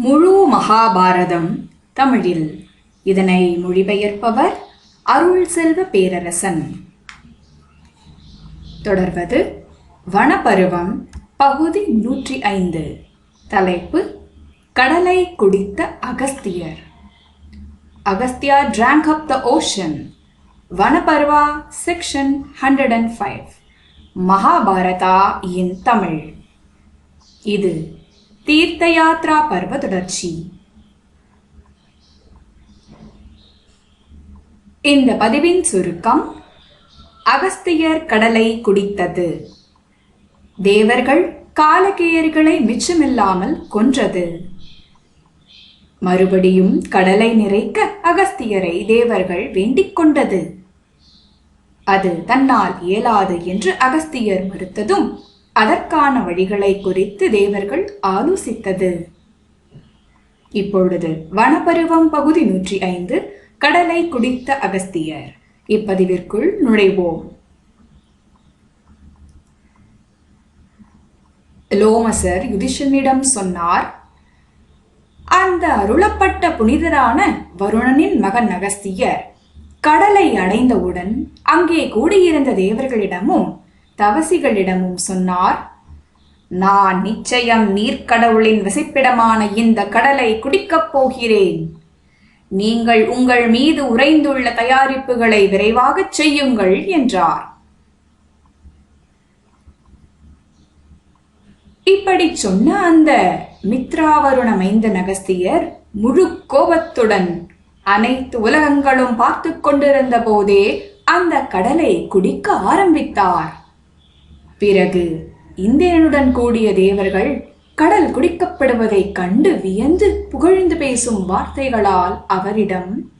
முழு மகாபாரதம் தமிழில். இதனை மொழிபெயர்ப்பவர் அருள் செல்வ பேரரசன். தொடர்வது வனப்பருவம் பகுதி நூற்றி ஐந்து. தலைப்பு கடலை குடித்த Agasthiyar. Agastya drank up the ocean Vanaparva section hundred and five Mahabharata in Tamil. இது தீர்த்த யாத்ரா பர்வ தொடர்ச்சி. இந்த பதிவின் சுருக்கம் அகஸ்தியர் கடலை குடித்தது. தேவர்கள் காலகேயர்களை மிச்சமில்லாமல் கொன்றது. மறுபடியும் கடலை நிறைக்க அகஸ்தியரை தேவர்கள் வேண்டிக் கொண்டது. அது தன்னால் இயலாது என்று அகஸ்தியர் மறுத்ததும் அதற்கான வழிகளை குறித்து தேவர்கள் ஆலோசித்தது. இப்பொழுது வனப்பருவம் பகுதி நூற்றி ஐந்து கடலை குடித்த அகஸ்தியர். இப்பதிவிற்குள் நுழைவோம். லோமசர் யுதிஷனிடம் சொன்னார் அந்த அருளப்பட்ட புனிதரான வருணனின் மகன் அகஸ்தியர் கடலை அடைந்தவுடன் அங்கே கூடியிருந்த தேவர்களிடமும் தவசிகளிடமும் சொன்னார் நான் நிச்சயம் நீர்க்கடவுளின் வசிப்பிடமான இந்த கடலை குடிக்கப் போகிறேன். நீங்கள் உங்கள் மீது உறைந்துள்ள தயாரிப்புகளை விரைவாகச் செய்யுங்கள் என்றார். இப்படி சொன்ன அந்த மித்ராவருண மைந்த நகஸ்தியர் முழு கோபத்துடன் அனைத்து உலகங்களும் பார்த்து கொண்டிருந்த போதே அந்த கடலை குடிக்க ஆரம்பித்தார். பிறகு இந்திரனுடன் கூடிய தேவர்கள் கடல் குடிக்கப்படுவதைக் கண்டு வியந்து புகழ்ந்து பேசும் வார்த்தைகளால் அவரிடம்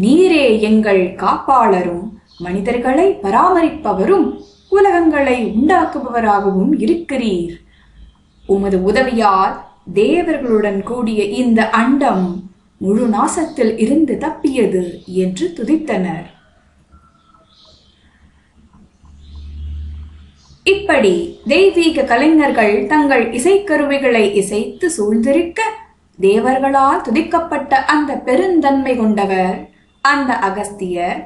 நீரே எங்கள் காப்பாளரும் மனிதர்களை பராமரிப்பவரும் உலகங்களை உண்டாக்குபவராகவும் இருக்கிறீர். உமது உதவியால் தேவர்களுடன் கூடிய இந்த அண்டம் முழு நாசத்தில் இருந்து தப்பியது என்று துதித்தனர். இப்படி தெய்வீக கலைஞர்கள் தங்கள் இசைக்கருவிகளை இசைத்து சூழ்ந்திருக்க தேவர்களால் துதிக்கப்பட்ட அந்த பெருந்தன்மை கொண்டவர் அந்த அகஸ்தியர்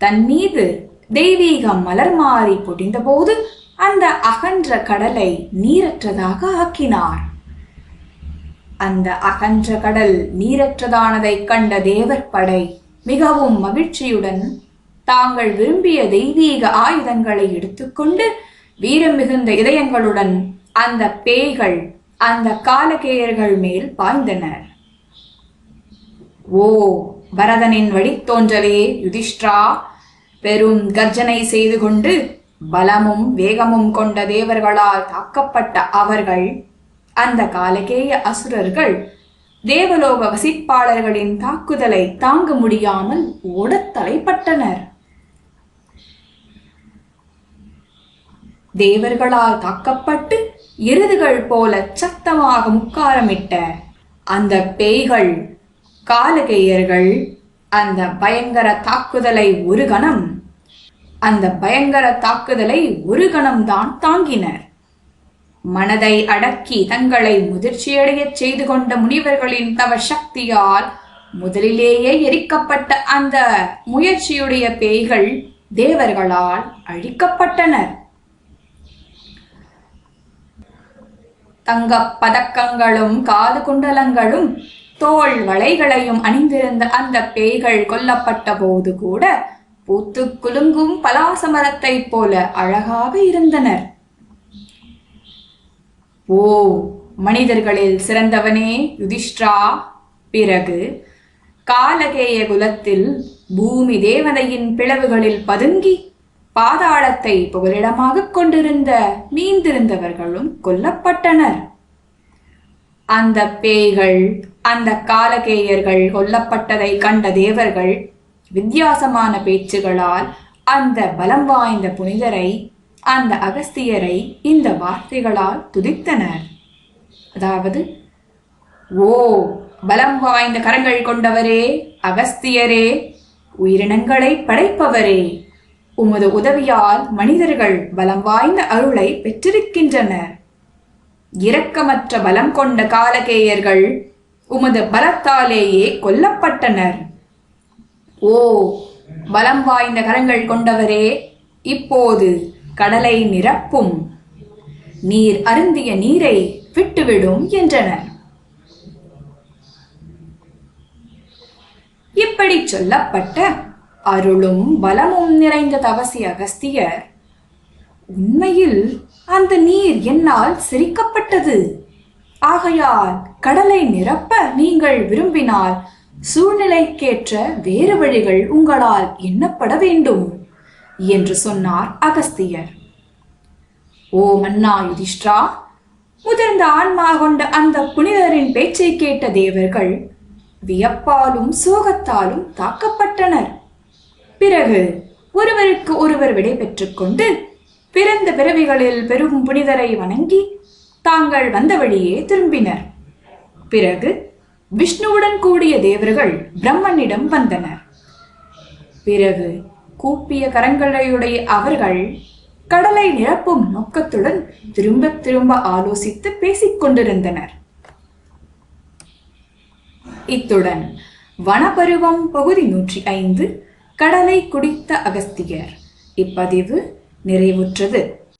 தன் மீது தெய்வீகம் மலர் மாறி பொடிந்தபோது அந்த அகன்ற கடலை நீரற்றதாக ஆக்கினார். அந்த அகன்ற கடல் நீரற்றதானதைக் கண்ட தேவர் படை மிகவும் மகிழ்ச்சியுடன் தாங்கள் விரும்பிய தெய்வீக ஆயுதங்களை எடுத்துக்கொண்டு வீரம் மிகுந்த இதயங்களுடன் அந்த பேய்கள் அந்த காலகேயர்கள் மேல் பாய்ந்தனர். ஓ பரதனின் வழித்தோன்றலே யுதிஷ்டிரா பெரும் கர்ஜனை செய்து கொண்டு பலமும் வேகமும் கொண்ட தேவர்களால் தாக்கப்பட்ட அவர்கள் அந்த காலகேய அசுரர்கள் தேவலோக வசிப்பாளர்களின் தாக்குதலை தாங்க முடியாமல் ஓடத் தலைப்பட்டனர். தேவர்களால் தாக்கப்பட்டு எருதுகள் போல சத்தமாக முக்காரமிட்ட அந்த பேய்கள் காலகேயர்கள் அந்த பயங்கர தாக்குதலை ஒரு கணம் அந்த பயங்கர தாக்குதலை ஒரு கணம்தான் தாங்கினர். மனதை அடக்கி தங்களை முதிர்ச்சியடையச் செய்து கொண்ட முனிவர்களின் தவ சக்தியால் முதலிலேயே எரிக்கப்பட்ட அந்த முயற்சியுடைய பேய்கள் தேவர்களால் அழிக்கப்பட்டனர். தங்கப் பதக்கங்களும் காது குண்டலங்களும் தோள் வளைகளையும் அணிந்திருந்த அந்த பேய்கள் கொல்லப்பட்ட போது கூட பூத்து குலுங்கும் பலாசமரத்தைப் போல அழகாக இருந்தனர். ஓ மனிதர்களில் சிறந்தவனே யுதிஷ்டிரா! பிறகு காலகேய குலத்தில் பூமி தேவதையின் பிளவுகளில் பதுங்கி பாதாளத்தை புகலிடமாக கொண்டிருந்த மீந்திருந்தவர்களும் கொல்லப்பட்டனர். அந்த பேய்கள் அந்த காலகேயர்கள் கொல்லப்பட்டதை கண்ட தேவர்கள் வித்தியாசமான பேச்சுகளால் அந்த பலம் வாய்ந்த புனிதரை அந்த அகஸ்தியரை இந்த வார்த்தைகளால் துதித்தனர். அதாவது ஓ பலம் வாய்ந்த கரங்கள் கொண்டவரே அகஸ்தியரே உயிரினங்களை படைப்பவரே உமது உதவியால் மனிதர்கள் பலம் வாய்ந்த அருளை பெற்றிருக்கின்றனர். இரக்கமற்ற பலம் கொண்ட காலகேயர்கள் உமது பலத்தாலேயே கொல்லப்பட்டனர். ஓ பலம் வாய்ந்த கரங்கள் கொண்டவரே இப்போது கடலை நிரப்பும். நீர் அருந்திய நீரை விட்டுவிடும் என்றனர். இப்படி சொல்லப்பட்ட அருளும் பலமும் நிறைந்த தவசி அகஸ்தியர். உண்மையில் அந்த நீர் என்னால் சிரிக்கப்பட்டது. ஆகையால் கடலை நிரப்ப நீங்கள் விரும்பினால் சூழ்நிலைக்கேற்ற வேறு வழிகள் உங்களால் எண்ணப்பட வேண்டும் என்று சொன்னார் அகஸ்தியர். ஓ மன்னா யுதிஷ்டா முதிர்ந்த ஆன்மா கொண்ட அந்த புனிதரின் பேச்சை கேட்ட தேவர்கள் வியப்பாலும் சோகத்தாலும் தாக்கப்பட்டனர். பிறகு ஒருவருக்கு ஒருவர் விடை பெற்றுக்கொண்டு பிறந்த பிறவிகளில் பெரும் புனிதரை வணங்கி தாங்கள் வந்த வழியே திரும்பினர். பிறகு விஷ்ணுவுடன் கூடிய தேவர்கள் பிரம்மனிடம் வந்தனர். பிறகு கூப்பிய கரங்களையுடைய அவர்கள் கடலை நிரப்பும் நோக்கத்துடன் திரும்ப திரும்ப ஆலோசித்து பேசிக் கொண்டிருந்தனர். இத்துடன் வனபருவம் பகுதி நூற்றி ஐந்து கடலை குடித்த அகஸ்தியர். இப்பதிவு நிறைவுற்றது.